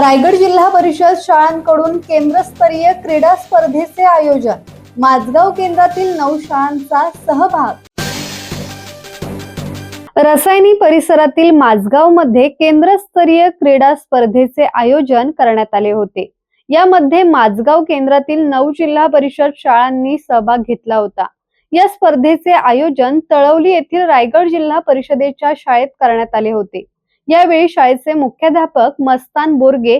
रायगड जिल्हा परिषद शाळांकडून केंद्रस्तरीय क्रीडा स्पर्धेचे आयोजन. माझगाव केंद्रातील नऊ शाळांचा सहभाग. रसायनी परिसरातील माझगावमध्ये केंद्रस्तरीय क्रीडा स्पर्धेचे आयोजन करण्यात आले होते. यामध्ये माझगाव केंद्रातील नऊ जिल्हा परिषद शाळांनी सहभाग घेतला होता. या स्पर्धेचे आयोजन तळवली येथील रायगड जिल्हा परिषदेच्या शाळेत करण्यात आले होते. यावेळी शाळेचे मुख्याध्यापक मस्तान बोरगे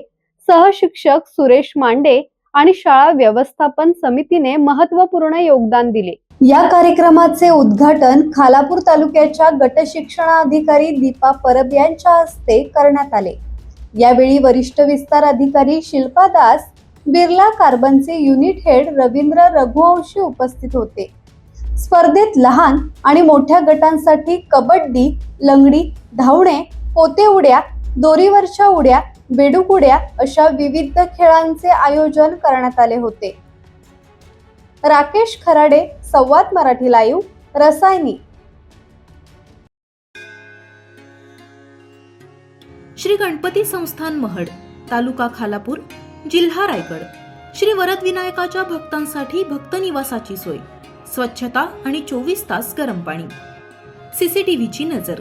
सहशिक्षक सुरेश मांडे आणि शाळा व्यवस्थापन समितीने महत्त्वपूर्ण योगदान दिले. या कार्यक्रमाचे उद्घाटन खालापूर तालुक्याच्या गट शिक्षणाधिकारी दीपा परब यांच्या हस्ते करण्यात आले. यावेळी वरिष्ठ विस्तार अधिकारी शिल्पा दास बिर्ला कार्बनचे युनिट हेड रवींद्र रघुवंशी उपस्थित होते. स्पर्धेत लहान आणि मोठ्या गटांसाठी कबड्डी लंगडी धावणे पोते उड्या दोरीवरच्या उड्या बेडूक उड्या अशा विविध खेळांचे आयोजन करण्यात आले होते. राकेश खराडे संवाद मराठी लाईव्ह रसायनी. श्री गणपती संस्थान महड तालुका खालापूर जिल्हा रायगड. श्री वरद विनायकाच्या भक्तांसाठी भक्त निवासाची सोय स्वच्छता आणि चोवीस तास गरम पाणी. सीसीटीव्हीची नजर.